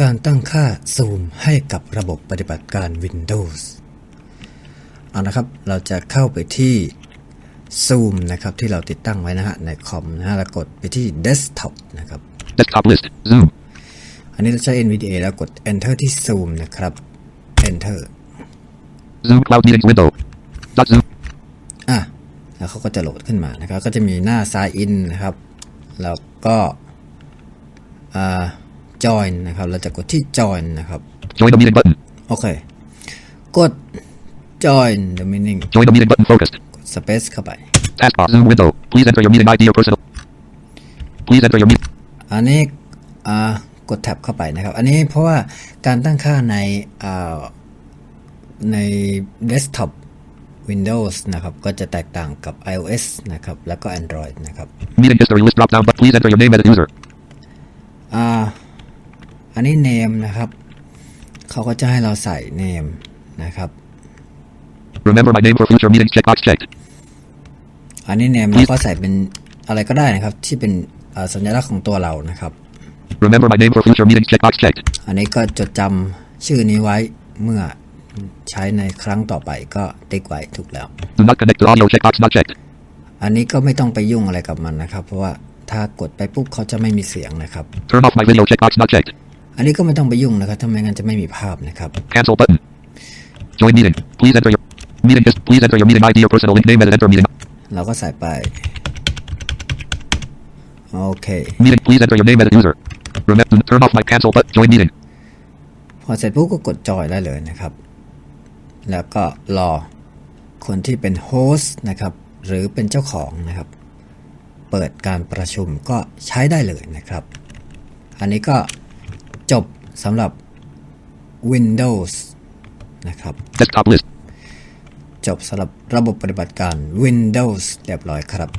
การตั้งค่าซูมให้กับระบบปฏิบัติการ Windows เอานะครับ เราจะเข้าไปที่ Zoom นะครับที่เราติดตั้งไว้นะฮะในคอมนะฮะแล้วกดไปที่ Desktop นะครับ Desktop list. Zoom. อันนี้เราใช้ NVDA แล้วกด Enter ที่ Zoom นะครับ Enter Zoom Cloud Meetings window. Dot Zoom. อะแล้วเขาก็จะโหลดขึ้นมานะครับ ก็จะมีหน้า Sign In นะครับ แล้วก็อ่า Join นะครับ เราจะกดที่ Join นะครับ Join the meeting button. โอเค กด Join the meeting Join the meeting button focused. กด Space เข้าไป Taskbar. Zoom window. Please enter your meeting ID or personal. Please enter your meet. อันนี้อ่ากดแท็บเข้าไปนะครับ อันนี้เพราะว่าการตั้งค่าในอ่าใน Desktop Windows นะครับ ก็จะแตกต่างกับ iOS นะครับ แล้วก็ Android นะครับ Meeting history list drop down, but please enter your name as a user. อ่า อันนี้ name นะครับ เขาก็จะให้เราใส่ name นะครับ Remember my name for future meetings. Checkbox checked. อันนี้ name เราก็ใส่เป็นอะไรก็ได้นะครับ ที่เป็นอ่าสัญลักษณ์ของตัวเรานะครับ Remember my name for future meetings. Checkbox checked. อันนี้ก็จดจำชื่อนี้ไว้เมื่อใช้ในครั้งต่อไปก็ติ๊กไว้ถูกแล้ว Do not connect to audio. Checkbox not checked. อันนี้ก็ไม่ต้องไปยุ่งอะไรกับมันนะครับ เพราะว่าถ้ากดไปปุ๊บเขาจะไม่มีเสียงนะครับ Turn off my video. Checkbox not checked. อันนี้ก็ไม่ต้องไปยุ่งนะครับถ้าไม่งั้นจะไม่มีภาพนะครับ Cancel button. Join meeting. Please enter your meeting. His, please enter your meeting ID or personal link name as an enter meeting. เราก็ใส่ไปโอเค Meeting. Please enter your name as a user. Remember. Turn off my cancel button. Join meeting. พอเสร็จปุ๊บก็กดจอยได้เลยนะครับ แล้วก็รอคนที่เป็นโฮสต์นะครับ หรือเป็นเจ้าของนะครับ เปิดการประชุมก็ใช้ได้เลยนะครับ อันนี้ก็ จบสำหรับ Windows นะครับ Desktop list. จบสำหรับระบบปฏิบัติการ Windows เรียบร้อยครับ